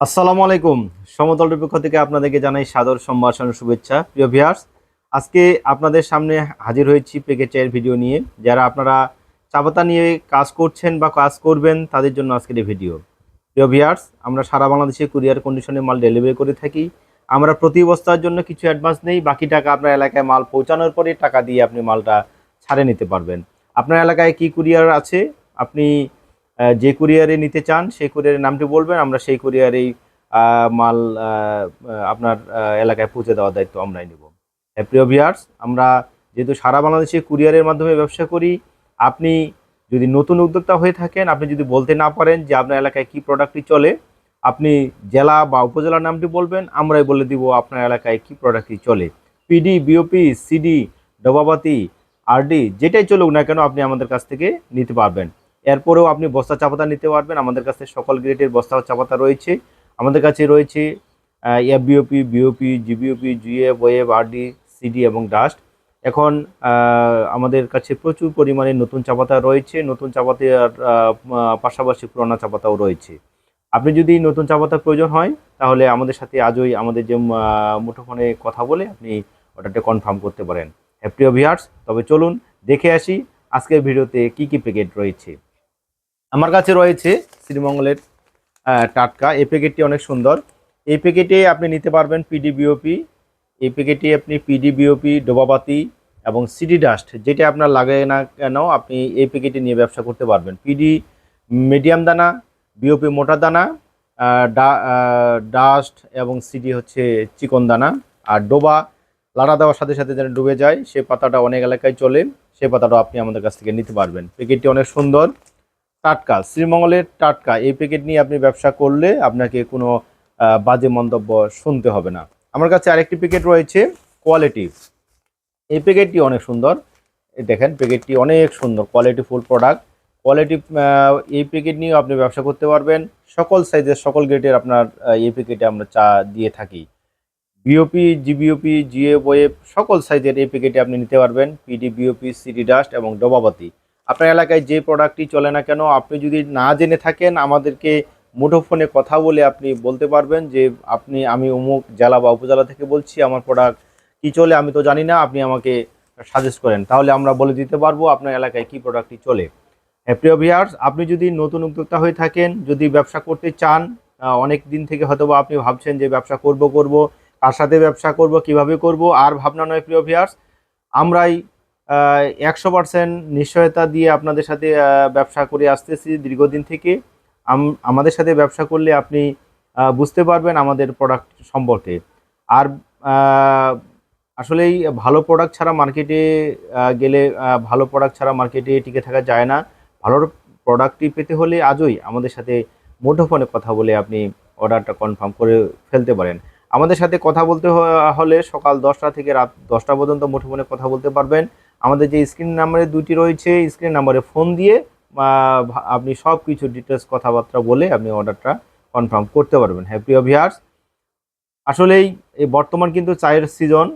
আসসালামু আলাইকুম। সমতলের পক্ষ থেকে আপনাদেরকে জানাই সাদর সম্ভাষণ শুভেচ্ছা। প্রিয় ভিউয়ার্স আজকে আপনাদের সামনে হাজির হয়েছি পেকে চায়ের ভিডিও নিয়ে। যারা আপনারা চাপাতা নিয়ে কাজ করছেন বা কাজ করবেন, তাদের জন্য আজকের এই ভিডিও প্রিয় ভিউয়ার্স আমরা সারা বাংলাদেশে কুরিয়ার কন্ডিশনে মাল ডেলিভারি করে থাকি। আমরা প্রতি বস্তার জন্য কিছু অ্যাডভান্স নেই, বাকি টাকা আপনার এলাকায় মাল পৌঁছানোর পরে টাকা দিয়ে আপনি মালটা ছাড়ে নিতে পারবেন। আপনার এলাকায় কি কুরিয়ার আছে? আপনি যে কুরিয়ারে নিতে চান সেই কুরিয়ারের নামটি বলবেন। আমরা সেই কুরিয়ারেই মাল আপনার এলাকায় পৌঁছে দেওয়ার দায়িত্ব আমরাই নেব। হ্যাঁ, প্রিয় ভিউয়ার্স আমরা যেহেতু সারা বাংলাদেশে কুরিয়ারের মাধ্যমে ব্যবসা করি আপনি যদি নতুন উদ্যোক্তা হয়ে থাকেন আপনি যদি বলতে না পারেন যে আপনার এলাকায় কি প্রোডাক্টটি চলে আপনি জেলা বা উপজেলার নামটি বলবেন আমরাই বলে দিব আপনার এলাকায় কি প্রোডাক্টটি চলে। পিডি বিওপি সিডি ডবাবাতি আরডি যেটাই চলুক না কেন আপনি আমাদের কাছ থেকে নিতে পারবেন। এরপরেও আপনি বস্তা চাপাতা নিতে পারবেন। আমাদের কাছে সকল গ্রেডের বস্তা চাপাতা রয়েছে। আমাদের কাছে রয়েছে এফবিওপি বিওপি জিবিওপি জিএফ ওয়েব আরডি সিডি এবং ডাস্ট। এখন আমাদের কাছে প্রচুর পরিমাণে নতুন চাপাতা রয়েছে। নতুন চাপাতে আর পাশাপাশি পুরোনো চাপাতাও রয়েছে। আপনি যদি নতুন চাপাতার প্রয়োজন হয় তাহলে আমাদের সাথে আজই আমাদের যে মুঠোফোনে কথা বলে আপনি অর্ডারটা কনফার্ম করতে পারেন। হ্যাঁ, প্রিয় ভিউয়ার্স তবে চলুন দেখে আসি আজকের ভিডিওতে কি কি প্যাকেট রয়েছে। আমার কাছে রয়েছে শ্রীমঙ্গলের টাটকা। এই প্যাকেটটি অনেক সুন্দর। এই প্যাকেটে আপনি নিতে পারবেন পিডি বিওপি এই প্যাকেটে আপনি পিডি বিওপি ডোবাবাতি এবং সিডি ডাস্ট যেটা আপনার লাগে না কেন আপনি এই প্যাকেটে নিয়ে ব্যবসা করতে পারবেন। পিডি মিডিয়াম দানা বিওপি মোটা দানা ডাস্ট এবং সিডি হচ্ছে চিকন দানা। আর ডোবা, লাড়া দেওয়ার সাথে সাথে যেন ডুবে যায়, সে পাতাটা অনেক এলাকায় চলে, সে পাতাটাও আপনি আমাদের কাছ থেকে নিতে পারবেন। প্যাকেটটি অনেক সুন্দর। টাটকা, শ্রীমঙ্গলের টাটকা, এই প্যাকেট নিয়ে আপনি ব্যবসা করলে আপনাকে কোনো বাজে মন্তব্য শুনতে হবে না। আমার কাছে আরেকটি প্যাকেট রয়েছে কোয়ালিটি এই প্যাকেটটি অনেক সুন্দর। দেখেন প্যাকেটটি অনেক সুন্দর কোয়ালিটি ফুল প্রোডাক্ট কোয়ালিটি এই প্যাকেট নিয়েও আপনি ব্যবসা করতে পারবেন। সকল সাইজের সকল গ্রেডের আপনার এই প্যাকেটে আমরা চা দিয়ে থাকি। বিওপি জিবিওপি জিএ ওয়েব সকল সাইজের এই প্যাকেটে আপনি নিতে পারবেন। পিডি বিওপি সিডি ডাস্ট এবং ডবাবাতি। আপনার এলাকায় যে প্রোডাক্টটি চলে না কেন, আপনি যদি না জেনে থাকেন, আমাদেরকে মুঠোফোনে কথা বলে আপনি বলতে পারবেন যে, আপনি, আমি অমুক জেলা বা উপজেলা থেকে বলছি, আমার প্রোডাক্ট কী চলে, আমি তো জানি না, আপনি আমাকে সাজেস্ট করেন। তাহলে আমরা বলে দিতে পারব আপনার এলাকায় কি প্রোডাক্টটি চলে। হ্যাঁ প্রিয় ভিয়ার্স আপনি যদি নতুন উদ্যোক্তা হয়ে থাকেন, যদি ব্যবসা করতে চান অনেক দিন থেকে হয়তো আপনি ভাবছেন যে, ব্যবসা করব করব, কার সাথে ব্যবসা করব, কীভাবে করব? আর ভাবনা নয়, প্রিয় ভিয়ার্স আমরাই একশো পার্সেন্ট নিশ্চয়তা দিয়ে আপনাদের সাথে ব্যবসা করে আসতেছি দীর্ঘদিন থেকে। আমাদের সাথে ব্যবসা করলে আপনি বুঝতে পারবেন আমাদের প্রোডাক্ট সম্পর্কে। আর আসলেই ভালো প্রোডাক্ট ছাড়া মার্কেটে গেলে ভালো প্রোডাক্ট ছাড়া মার্কেটে টিকে থাকা যায় না। ভালো প্রোডাক্টটি পেতে হলে আজই আমাদের সাথে মুঠোফোনে কথা বলে আপনি অর্ডারটা কনফার্ম করে ফেলতে পারেন। আমাদের সাথে কথা বলতে হলে সকাল দশটা থেকে রাত দশটা পর্যন্ত মুঠোফোনে কথা বলতে পারবেন। আমাদের যে স্ক্রিন নাম্বারে দুটি রয়েছে স্ক্রিন নাম্বারে ফোন দিয়ে আপনি সব কিছু ডিটেলস কথাবার্তা বলে আপনি অর্ডারটা কনফার্ম করতে পারবেন। হ্যাঁ প্রিয় ভিয়ার্স আসলেই এই বর্তমান কিন্তু চায়ের সিজন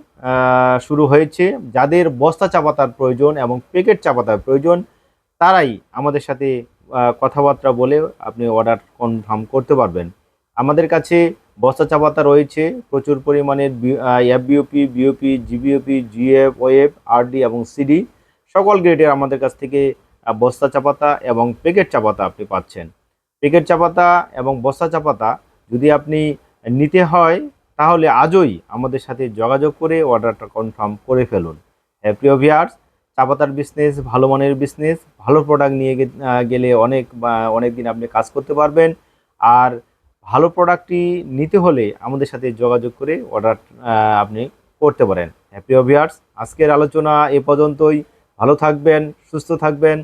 শুরু হয়েছে। যাদের বস্তা চাপাতার প্রয়োজন এবং প্যাকেট চাপাতার প্রয়োজন, তারাই আমাদের সাথে কথাবার্তা বলে আপনি অর্ডার কনফার্ম করতে পারবেন। আমাদের কাছে বস্তা চাপাতা রয়েছে। প্রচুর পরিমাণের এফবিওপি বিওপি জিবিওপি জিএফ ওয়েব আরডি এবং সিডি সকল গ্রেডের আমাদের কাছ থেকে বস্তা চাপাতা এবং প্যাকেট চাপাতা আপনি পাচ্ছেন। প্যাকেট চাপাতা এবং বস্তা চাপাতা যদি আপনি নিতে হয় তাহলে আজই আমাদের সাথে যোগাযোগ করে অর্ডারটা কনফার্ম করে ফেলুন। হ্যাঁ, প্রিয় ভিয়ার্স চাপাতার বিজনেস ভালো মানের বিজনেস ভালো প্রোডাক্ট নিয়ে গেলে অনেক অনেক দিন আপনি কাজ করতে পারবেন। আর ভালো প্রোডাক্টটি নিতে হলে আমাদের সাথে যোগাযোগ করে অর্ডার আপনি করতে পারেন। হ্যাপি অভিয়ার্স ভিয়ার্স আজকের আলোচনা এ পর্যন্তই। ভালো থাকবেন, সুস্থ থাকবেন।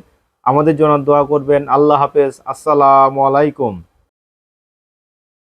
আমাদের জন্য দোয়া করবেন। আল্লাহ হাফেজ। আসসালামু আলাইকুম।